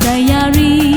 Diary